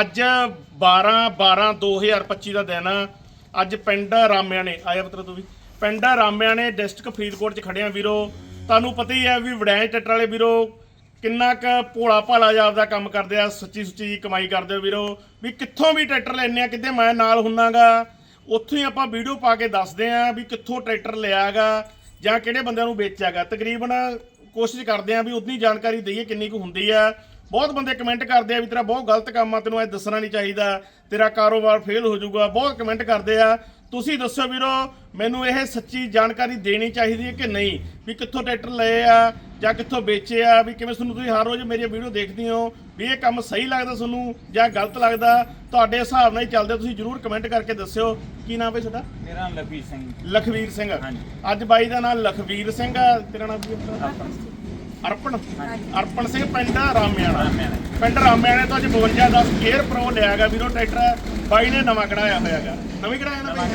ਅੱਜ 12 12 2025 ਦਾ ਦਿਨ ਆ। ਅੱਜ ਪਿੰਡ ਰਾਮਿਆਂ ਨੇ, ਆਇਆ ਪੁੱਤਰ ਤੂੰ ਵੀ। ਪਿੰਡ ਰਾਮਿਆਂ ਨੇ ਡਿਸਟ੍ਰਿਕਟ ਫਰੀਦਕੋਟ ਚ ਖੜਿਆ ਵੀਰੋ। ਤੁਹਾਨੂੰ ਪਤਾ ਹੀ ਹੈ ਵੀ ਵੜੈਂ ਟੱਟਰ ਵਾਲੇ ਵੀਰੋ, ਕਿੰਨਾ ਕ ਭੋਲਾ ਭਾਲਾ ਜਾਬ ਦਾ ਕੰਮ ਕਰਦੇ ਆ, ਸੱਚੀ ਸੁੱਚੀ ਕਮਾਈ ਕਰਦੇ ਹੋ ਵੀਰੋ। ਵੀ ਕਿੱਥੋਂ ਵੀ ਟਰੈਕਟਰ ਲੈਣੇ ਆ ਕਿਤੇ ਮੈਂ ਨਾਲ ਹੁੰਨਾਗਾ। ਉੱਥੋਂ ਹੀ ਆਪਾਂ ਵੀਡੀਓ ਪਾ ਕੇ ਦੱਸਦੇ ਆ ਵੀ ਕਿੱਥੋਂ ਟਰੈਕਟਰ ਲਿਆਗਾ ਜਾਂ ਕਿਹੜੇ ਬੰਦਿਆਂ ਨੂੰ ਵੇਚਿਆਗਾ। ਤਕਰੀਬਨ ਕੋਸ਼ਿਸ਼ ਕਰਦੇ ਆ ਵੀ ਉਤਨੀ ਜਾਣਕਾਰੀ ਦਈਏ ਕਿੰਨੀ ਕੁ ਹੁੰਦੀ ਆ। ਬਹੁਤ ਬੰਦੇ ਕਮੈਂਟ ਕਰਦੇ ਆ ਵੀ ਤੇਰਾ ਬਹੁਤ ਗਲਤ ਕੰਮ ਆ ਤੈਨੂੰ ਇਹ ਦੱਸਣਾ ਨਹੀਂ ਚਾਹੀਦਾ ਤੇਰਾ ਕਾਰੋਬਾਰ ਫੇਲ ਹੋ ਜਾਊਗਾ। ਬਹੁਤ ਕਮੈਂਟ ਕਰਦੇ ਆ। ਤੁਸੀਂ ਦੱਸੋ ਵੀਰੋ ਮੈਨੂੰ ਇਹ ਸੱਚੀ ਜਾਣਕਾਰੀ ਦੇਣੀ ਚਾਹੀਦੀ ਹੈ ਕਿ ਨਹੀਂ? ਵੀ ਕਿੱਥੋਂ ਟਰੈਕਟਰ ਲਏ ਆ ਜਾਂ ਕਿੱਥੋਂ ਵੇਚੇ ਆ ਵੀ ਕਿਵੇਂ ਤੁਹਾਨੂੰ ਤੁਸੀਂ ਹਰ ਰੋਜ਼ ਮੇਰੀ ਵੀਡੀਓ ਦੇਖਦੇ ਹੋ ਵੀ ਇਹ ਕੰਮ ਸਹੀ ਲੱਗਦਾ ਤੁਹਾਨੂੰ ਜਾਂ ਗਲਤ ਲੱਗਦਾ? ਤੁਹਾਡੇ ਹਿਸਾਬ ਨਾਲ ਹੀ ਚੱਲਦੇ ਤੁਸੀਂ ਜਰੂਰ ਕਮੈਂਟ ਕਰਕੇ ਦੱਸਿਓ। ਕੀ ਨਾਮ ਹੈ ਤੁਹਾਡਾ? ਮੇਰਾ ਨਾਮ ਲਖਵੀਰ ਸਿੰਘ। ਲਖਵੀਰ ਸਿੰਘ। ਹਾਂਜੀ। ਅੱਜ ਬਾਈ ਦਾ ਨਾਮ ਲਖਵੀਰ ਸਿੰਘ ਆ। ਤੇਰਾ ਨਾਮ ਕੀ ਹੈ? ਅਰਪਣ ਅਰਪਣ ਸਿੰਘ ਪਿੰਡ ਰਾਮਿਆਣਾ। ਪਿੰਡ ਰਾਮਿਆਣੇ ਤੋਂ ਅੱਜ 52 10 에ਅਰ ਪ੍ਰੋ ਲਿਆਗਾ ਵੀਰੋ ਟਰੈਕਟਰ ਬਾਈ ਨੇ ਨਵਾਂ ਕਢਾਇਆ ਹੋਇਆਗਾ ਨਵੀਂ ਕਢਾਇਆ ਨਾ।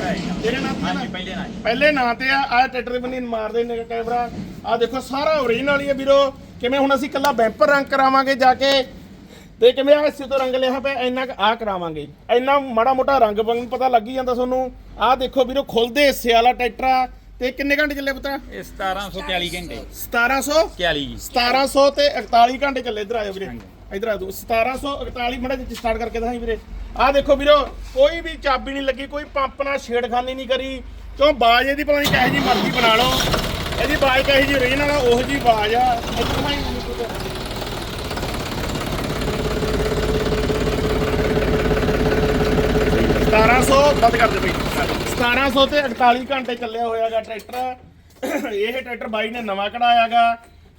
ਤੇਰੇ ਨਾਮ ਤੇ ਨਾ? ਪਹਿਲੇ ਨਾਲ ਪਹਿਲੇ ਨਾਂ ਤੇ ਆ ਆ ਟਰੈਕਟਰ ਦੇ ਬੰਨੀ ਮਾਰਦੇ ਨੇ ਕੈਮਰਾ। ਆ ਦੇਖੋ ਸਾਰਾ ਓਰੀਜਨਲ ਹੀ ਹੈ ਵੀਰੋ। ਕਿਵੇਂ ਹੁਣ ਅਸੀਂ ਕੱਲਾ ਬੈਂਪਰ ਰੰਗ ਕਰਾਵਾਂਗੇ ਜਾ ਕੇ? ਤੇ ਕਿਵੇਂ ਆ ਇਸੇ ਤੋਂ ਰੰਗ ਲਿਆ ਪਿਆ ਇੰਨਾ ਆ ਕਰਾਵਾਂਗੇ। ਇੰਨਾ ਮਾੜਾ ਮੋਟਾ ਰੰਗ ਬੰਗ ਪਤਾ ਲੱਗ ਹੀ ਜਾਂਦਾ ਤੁਹਾਨੂੰ। ਆ ਦੇਖੋ ਵੀਰੋ ਖੁੱਲਦੇ ਹਿੱਸੇ ਵਾਲਾ ਟਰੈਕਟਰ ਆ। ਤੇ ਕਿੰਨੇ ਘੰਟੇ ਚੱਲੇ ਪੁੱਤਰਾ? ਇਹ 1740 ਘੰਟੇ। 1700 41 ਜੀ 1700 ਤੇ 41 ਘੰਟੇ ਚੱਲੇ। ਇਧਰ ਆਇਓ ਵੀਰੇ। ਇਧਰ ਆ ਤੂੰ। 1741 ਮਿੰਟ ਚ ਸਟਾਰਟ ਕਰਕੇ ਦਿਖਾਈ ਵੀਰੇ। ਆ ਦੇਖੋ ਵੀਰੋ ਕੋਈ ਵੀ ਚਾਬੀ ਨਹੀਂ ਲੱਗੀ ਕੋਈ ਪੰਪ ਨਾਲ ਛੇੜਖਾਨੀ ਨਹੀਂ ਕਰੀ। ਕਿਉਂ ਬਾਜ ਇਹਦੀ ਪਤਾ ਨਹੀਂ ਕਿਹੋ ਜੀ ਮਰਜ਼ੀ ਬਣਾ ਲਓ। ਇਹਦੀ ਬਾਜ ਕਿਹੋ ਜੀ ਓਰੀਜਨਲ ਆ ਉਹੋ ਜੀ ਬਾਜ ਆ। ਦਿਖਾਈ ਮੈਨੂੰ ਤੂੰ। 1700 ਬੰਦ ਕਰ ਦੇ ਬਈ। 1700 ਤੇ 48 ਘੰਟੇ ਚੱਲਿਆ ਹੋਇਆਗਾ ਟਰੈਕਟਰ। ਇਹ ਟਰੈਕਟਰ ਬਾਈ ਨੇ ਨਵਾਂ ਕਢਾਇਆਗਾ।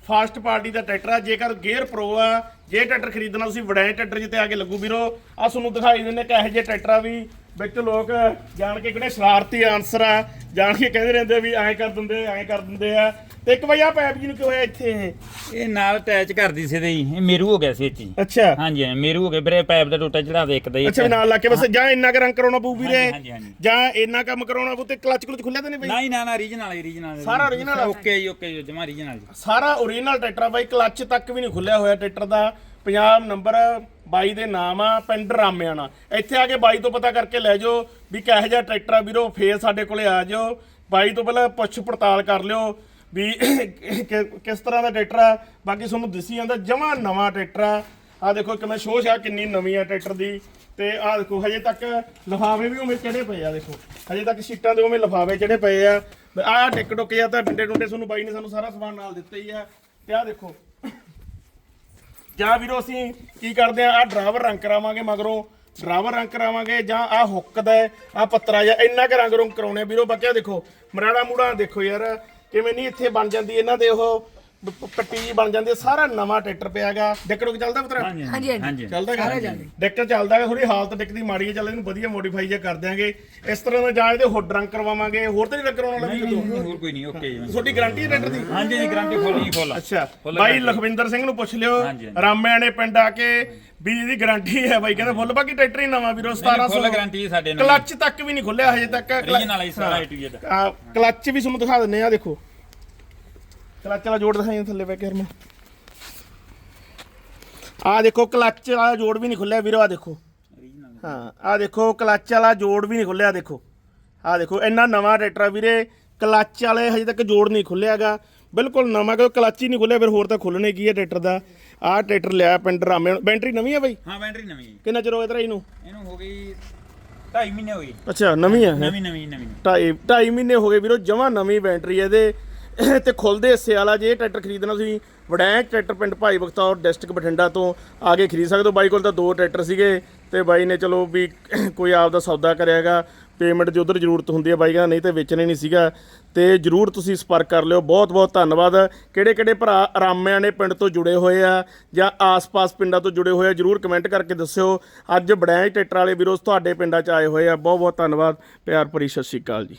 ਫਾਸਟ ਪਾਰਟੀ ਦਾ ਟਰੈਕਟਰ ਆ। ਜੇਕਰ ਗੇਅਰ ਪ੍ਰੋ ਆ, ਜੇ ਟਰੈਕਟਰ ਖਰੀਦਣਾ ਤੁਸੀਂ ਵੜੈਂ ਟਰੈਕਟਰ ਜਿੱਤੇ ਆ ਕੇ ਲੱਗੂ ਵੀਰੋ। ਆ ਤੁਹਾਨੂੰ ਦਿਖਾਈ ਦਿੰਦੇ ਕਿ ਇਹੋ ਜਿਹੇ ਟਰੈਕਟਰ ਆ ਵੀ ਵਿੱਚ ਲੋਕ ਜਾਣ ਕੇ ਕਿਹੜੇ ਸ਼ਰਾਰਤੀ ਆਨਸਰ ਆ। ਜਾਣ ਕੇ ਕਹਿੰਦੇ ਰਹਿੰਦੇ ਵੀ ਐਂ ਕਰ ਦਿੰਦੇ, ਐਂ ਕਰ ਦਿੰਦੇ ਆ। ਤੇ ਇੱਕ ਵਾਰੀ ਆ ਪੈਪ ਜੀ ਨੂੰ ਕੀ ਹੋਇਆ ਇੱਥੇ ਇਹ ਨਾਲ ਅਟੈਚ ਕਰਦੀ ਸੀ ਜੀ ਇਹ ਮੇਰੂ ਹੋ ਗਿਆ ਸੀ ਇੱਥੇ ਅੱਛਾ। ਹਾਂਜੀ ਹਾਂ, ਮੇਰੂ ਹੋ ਗਿਆ ਵੀਰੇ ਪਾਈਪ ਦਾ ਟੋਟਾ ਚੜਾ ਦੇ ਇੱਕ ਦਾ ਹੀ ਅੱਛਾ ਨਾਲ ਲਾ ਕੇ ਬਸ ਜਾਂ ਇੰਨਾ ਕੁ ਰੰਗ ਕਰਾਉਣਾ ਪਊ ਵੀਰੇ। ਹਾਂਜੀ, ਹਾਂਜੀ, ਹਾਂਜੀ। ਜਾਂ ਇੰਨਾ ਕੰਮ ਕਰਾਉਣਾ ਪਊ ਤੇ ਕਲਚ ਕਲਚ ਖੁੱਲਿਆ ਤਾਂ ਨਹੀਂ ਬਈ? ਨਹੀਂ ਨਾ ਨਾ ਰੀਜਨਲ ਹੈ ਰੀਜਨਲ ਸਾਰਾ original ਆ? ਓਕੇ ਜੀ ਓਕੇ ਜੀ ਜਮਾ ਰੀਜਨਲ ਜੀ। ਸਾਰਾ ਓਰੀਜਨਲ ਟਰੈਕਟਰ ਆ ਬਾਈ ਕਲੱਚ ਤੱਕ ਵੀ ਨਹੀਂ ਖੁੱਲਿਆ ਹੋਇਆ ਟਰੈਕਟਰ ਦਾ। ਪੰਜਾਬ ਨੰਬਰ ਬਾਈ ਦੇ ਨਾਮ ਆ ਪਿੰਡ ਰਾਮਿਆਣਾ। ਇੱਥੇ ਆ ਕੇ ਬਾਈ ਤੋਂ ਪਤਾ ਕਰਕੇ ਲੈ ਜਾਓ ਵੀ ਕਿਹੋ ਜਿਹਾ ਟਰੈਕਟਰ ਆ ਵੀਰੋ ਫੇਰ ਸਾਡੇ ਕੋਲੇ ਆ ਜਾਓ। ਬਾਈ ਤੋਂ ਪਹਿਲਾਂ ਪੁੱਛ ਪੜਤਾਲ ਕਰ ਲਿਓ। ਵੀ ਕਿ- ਕਿਸ ਤਰ੍ਹਾਂ ਦਾ ਟਰੈਕਟਰ ਆ, ਬਾਕੀ ਤੁਹਾਨੂੰ ਦਿਸੀ ਜਾਂਦਾ ਜਮਾ ਨਵਾਂ ਟਰੈਕਟਰ ਆ। ਆ ਦੇਖੋ ਕਿਵੇਂ ਸ਼ੋਸ਼ ਆ ਕਿੰਨੀ ਨਵੀਂ ਆ ਟਰੈਕਟਰ ਦੀ। ਤੇ ਆ ਦੇਖੋ, ਹਜੇ ਤੱਕ ਲਿਫਾਫੇ ਵੀ ਉਵੇਂ ਚੜੇ ਪਏ ਆ, ਦੇਖੋ। ਹਜੇ ਤੱਕ ਸ਼ੀਟਾਂ ਦੇ ਉਵੇਂ ਲਿਫਾਫੇ ਚੜੇ ਪਏ ਆ। ਆ ਟਿਕ ਟੁੱਕ ਜਾਂ ਤਾਂ ਡੰਡੇ ਡੁੰਡੇ ਤੁਹਾਨੂੰ ਬਾਈ ਨੇ ਸਾਨੂੰ ਸਾਰਾ ਸਮਾਨ ਨਾਲ ਦਿੱਤਾ ਹੀ ਆ। ਤੇ ਆ ਦੇਖੋ। ਜਾਂ ਵੀਰੋ ਅਸੀਂ ਕੀ ਕਰਦੇ ਆ ਆ ਡਰਾਈਵਰ ਰੰਗ ਕਰਾਵਾਂਗੇ ਮਗਰੋਂ। ਡਰਾਈਵਰ ਰੰਗ ਕਰਾਵਾਂਗੇ ਜਾਂ ਆ ਹੁੱਕ ਦਾ ਆ ਪੱਤਰਾ ਜਾਂ ਇੰਨਾ ਕੁ ਰੰਗ ਰੰਗ ਕਰਾਉਣੇ ਆ। ਵੀਰੋ, ਬਾਕੀ ਆਹ ਦੇਖੋ, ਮਰਾੜਾ ਮੂੜਾ ਦੇਖੋ ਯਾਰ। ਕਿਵੇਂ ਨਹੀਂ ਇੱਥੇ ਬਣ ਜਾਂਦੀ? ਇਹਨਾਂ ਦੇ ਉਹ ਪੱਟੀ ਜੀ ਬਣ ਜਾਂਦੀ ਹੈ। ਸਾਰਾ ਨਵਾਂ ਟਰੈਕਟਰ ਪਿਆਗਾ ਡਿੱਕ ਡੁੱਕ ਚੱਲਦਾ ਪਤਰਾ? ਹਾਂਜੀ ਹਾਂਜੀ, ਹਾਂਜੀ। ਹਾਂਜੀ। ਚੱਲਦਾ ਹੈ ਡਿੱਕ ਚੱਲਦਾ। ਹੈ ਥੋੜੀ ਹਾਲਤ ਡਿੱਕ ਦੀ ਮਾੜੀ ਹੈ ਚੱਲ ਇਹਨੂੰ ਵਧੀਆ ਮੋਡੀਫਾਈ ਜਿਹਾ ਕਰ ਦਿਆਂਗੇ। ਇਸ ਤਰ੍ਹਾਂ ਦਾ ਜਾਂ ਇਹਦੇ ਹੁੱਡ ਰੰਗ ਕਰਵਾਵਾਂਗੇ ਹੋਰ ਤਾਂ ਨਹੀਂ ਕਰਾਉਣ ਵਾਲਾ ਵੀ ਹੋਰ ਕੋਈ ਨਹੀਂ ਓਕੇ ਜੀ ਤੁਹਾਡੀ ਗਾਰੰਟੀ ਹੈ ਟਰੈਕਟਰ ਦੀ? ਹਾਂਜੀ ਜੀ ਗਰੰਟੀ ਫੁੱਲ ਜੀ ਫੁੱਲ ਅੱਛਾ ਬਾਈ। ਲਖਵਿੰਦਰ ਸਿੰਘ ਨੂੰ ਪੁੱਛ ਲਿਓ। ਰਾਮਿਆਣੇ ਪਿੰਡ ਆ ਕੇ ਵੀ ਇਹਦੀ ਗਾਰੰਟੀ ਹੈ ਬਾਈ ਕਹਿੰਦਾ ਫੁੱਲ ਬਾਕੀ ਟਰੈਕਟਰ ਹੀ ਨਵਾਂ ਵੀਰੋ 1700 ਫੁੱਲ ਗਰੰਟੀ ਹੈ ਸਾਡੇ ਨਾਲ ਕਲੱਚ ਤੱਕ ਵੀ ਨਹੀਂ ਖੁੱਲਿਆ ਹਜੇ ਤੱਕ। ਰੀਜਨਲ ਹੈ। ਸਾਰਾ Z ਆ, ਕਲੱਚ ਵੀ ਤੁਹਾਨੂੰ ਦਿਖਾ ਦਿੰਨੇ ਆ ਦੇਖੋ। ਕਲੱਚ ਵਾਲਾ ਜੋੜ ਦਿਖਾਈ ਥੱਲੇ ਪੈ ਕੇ ਹਰਮਾ ਆ ਦੇਖੋ ਕਲੱਚ ਵਾਲਾ ਜੋੜ ਵੀ ਨਹੀਂ ਖੁੱਲਿਆ ਵੀਰੋ ਆ ਦੇਖੋ। ਹਾਂ ਆ ਦੇਖੋ ਕਲੱਚ ਵਾਲਾ ਜੋੜ ਵੀ ਨਹੀਂ ਖੁੱਲਿਆ ਦੇਖੋ। ਆ ਦੇਖੋ ਇੰਨਾ ਨਵਾਂ ਟਰੈਕਟਰ ਆ ਵੀਰੇ ਕਲੱਚ ਵਾਲੇ ਹਜੇ ਤੱਕ ਜੋੜ ਨਹੀਂ ਖੁੱਲਿਆਗਾ ਬਿਲਕੁਲ ਨਵਾਂ ਕਿਉਂਕਿ ਕਲੱਚ ਹੀ ਨਹੀਂ ਖੁੱਲਿਆ ਫਿਰ ਹੋਰ ਤਾਂ ਖੁੱਲਣੇ ਕੀ ਹੈ ਟਰੈਕਟਰ ਦਾ। ਆਹ ਟਰੈਕਟਰ ਲਿਆ ਪਿੰਡ ਰਾਮੇ ਬੈਟਰੀ ਨਵੀਂ ਹੈ ਬਾਈ? ਹਾਂ ਬੈਟਰੀ ਨਵੀਂ ਜੀ। ਕਿੰਨਾ ਚਿਰ ਹੋ ਗਿਆ ਤੇਰਾ ਇਹਨੂੰ? ਇਹਨੂੰ ਹੋ ਗਈ 2.5 ਮਹੀਨੇ ਹੋ ਗਏ। ਅੱਛਾ ਨਵੀਂ ਹੈ ਨਵੀਂ ਨਵੀਂ ਨਵੀਂ। ਢਾਈ ਢਾਈ ਮਹੀਨੇ ਹੋ ਗਏ ਵੀਰੋ ਜਮਾ ਨਵੀਂ ਬੈਟਰੀ ਇਹਦੇ। ਤੇ ਖੁੱਲਦੇ ਹਿੱਸੇ ਵਾਲਾ ਜੇ ਇਹ ਟਰੈਕਟਰ ਖਰੀਦਣਾ, ਤੁਸੀਂ ਵੜੈਂਕ ਟਰੈਕਟਰ ਪਿੰਡ ਭਾਈ ਬਖਤੌਰ ਡਿਸਟ੍ਰਿਕਟ ਬਠਿੰਡਾ ਤੋਂ ਆ ਕੇ ਖਰੀਦ ਸਕਦੇ ਹੋ। ਬਾਈ ਕੋਲ ਤਾਂ ਦੋ ਟਰੈਕਟਰ ਸੀਗੇ ਤੇ ਬਾਈ ਨੇ ਚਲੋ ਵੀ ਕੋਈ ਆਪ ਦਾ ਸੌਦਾ ਕਰਿਆਗਾ ਪੇਮੈਂਟ ਦੀ ਉਧਰ ਜ਼ਰੂਰਤ ਹੁੰਦੀ ਹੈ। ਬਾਈ ਕਹਿੰਦਾ ਨਹੀਂ ਤੇ ਵੇਚਣੇ ਨਹੀਂ ਸੀਗਾ ਤੇ ਜਰੂਰ ਤੁਸੀਂ ਸੰਪਰਕ ਕਰ ਲਿਓ। ਬਹੁਤ ਬਹੁਤ ਧੰਨਵਾਦ। ਕਿਹੜੇ ਕਿਹੜੇ ਭਰਾ ਰਾਮਿਆਂ ਨੇ ਪਿੰਡ ਤੋਂ ਜੁੜੇ ਹੋਏ ਆ ਜਾਂ ਆਸ-ਪਾਸ ਪਿੰਡਾਂ ਤੋਂ ਜੁੜੇ ਹੋਏ ਆ, ਜਰੂਰ ਕਮੈਂਟ ਕਰਕੇ ਦੱਸਿਓ। ਅੱਜ ਵੜੈਂਕ ਟਰੈਕਟਰ ਵਾਲੇ ਵੀਰੋਸ ਤੁਹਾਡੇ ਪਿੰਡਾਂ 'ਚ ਆਏ ਹੋਏ ਆ। ਬਹੁਤ ਬਹੁਤ ਧੰਨਵਾਦ। ਪਿਆਰ ਭਰੀ ਸਤਿ ਸ਼੍ਰੀ ਅਕਾਲ ਜੀ।